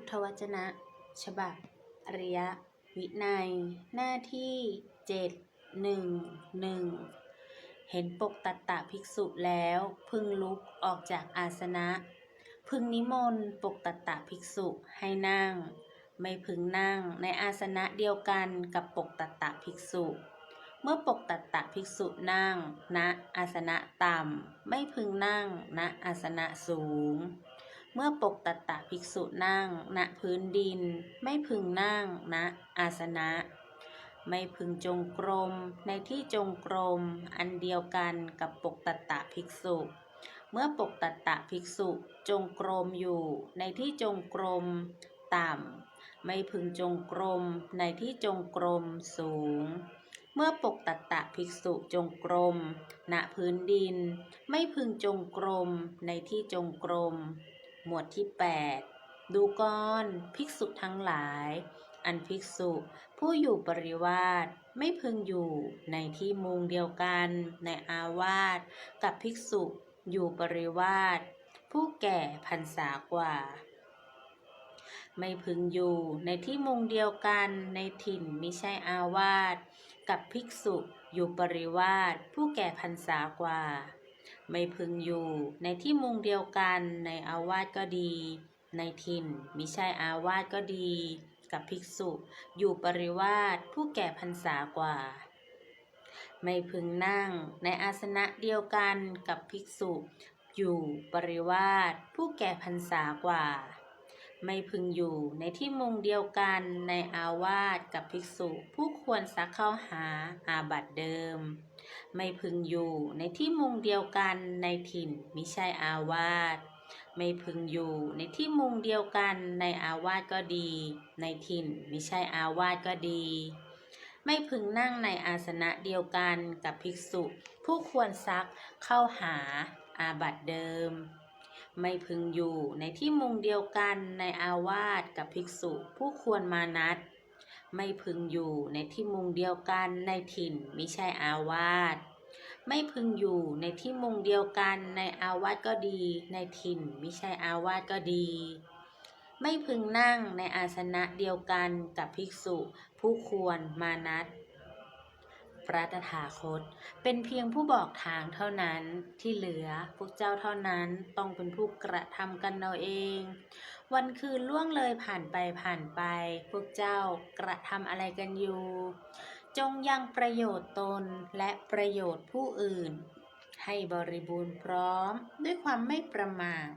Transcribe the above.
พุทธวจนะ ฉบับ อริยวินัย หน้าที่เจ็ดหนึ่งหนึ่งเห็นปกตัตตะภิกษุแล้วพึงลุกออกจากอาสนะ พึงนิมนต์ปกตัตตะภิกษุให้นั่ง ไม่พึงนั่งในอาสนะเดียวกันกับปกตัตตะภิกษุ เมื่อปกตัตตะภิกษุนั่งณอาสนะต่ำ ไม่พึงนั่งณอาสนะสูง เมื่อปกตัตตะภิกษุนั่งณพื้นดิน ไม่พึงนั่งณอาสนะ ไม่พึงจงกรม ในที่จงกรม อันเดียวกันกับปกตัตตะภิกษุ เมื่อปกตัตตะภิกษุจงกรมอยู่ ในที่จงกรม ต่ำ ไม่พึงจงกรม ในที่จงกรมสูงเมื่อปกตัตตะภิกษุจงกรม ณพื้นดิน ไม่พึงจงกรม ในที่จงกรม หมวดที่ 8 ดูก่อนภิกษุทั้งหลาย อันภิกษุ ผู้อยู่ปริวาสไม่พึงอยู่ในที่มุงเดียวกันในอาวาสกับภิกษุอยู่ปริวาสผู้แก่พรรษากว่า ไม่พึงอยู่ในที่มุงเดียวกันในถิ่นมิใช่อาวาสกับภิกษุอยู่ปริวาสผู้แก่พรรษากว่า ไม่พึงอยู่ ในที่มุงเดียวกันในอาวาสก็ดี ในถิ่นมิใช่อาวาสก็ดี กับภิกษุ อยู่ปริวาสผู้แก่พรรษากว่า ไม่พึงนั่ง ในอาสนะเดียวกันกับภิกษุ อยู่ปริวาสผู้แก่พรรษากว่า ไม่พึงอยู่ในที่มุงเดียวกันในอาวาสกับภิกษุผู้ควรซักเข้าหาอาบัติเดิม ไม่พึงอยู่ในที่มุงเดียวกันในถิ่นมิใช่อาวาสไม่พึงอยู่ในที่มุงเดียวกันในอาวาสก็ดี ในถิ่นมิใช่อาวาสก็ดี ไม่พึงนั่งในอาสนะเดียวกันกับภิกษุ ผู้ควรซักเข้าหาอาบัติเดิม ไม่พึงอยู่ในที่มุงเดียวกันในอาวาสกับภิกษุผู้ควรมานัด ไม่พึงอยู่ในที่มุงเดียวกันในถิ่นมิใช่อาวาสไม่พึงอยู่ในที่มุงเดียวกันในอาวาสก็ดี ในถิ่นมิใช่อาวาสก็ดี ไม่พึงนั่งในอาสนะเดียวกันกับภิกษุผู้ควรมานัด พระตถาคต เป็นเพียงผู้บอกทางเท่านั้นที่เหลือพวกเจ้าเท่านั้นต้องเป็นผู้กระทำกันเอาเอง วันคืนล่วงเลยผ่านไปผ่านไป พวกเจ้ากระทำอะไรกันอยู่ จงยังประโยชน์ตนและประโยชน์ผู้อื่นให้บริบูรณ์พร้อมด้วยความไม่ประมาท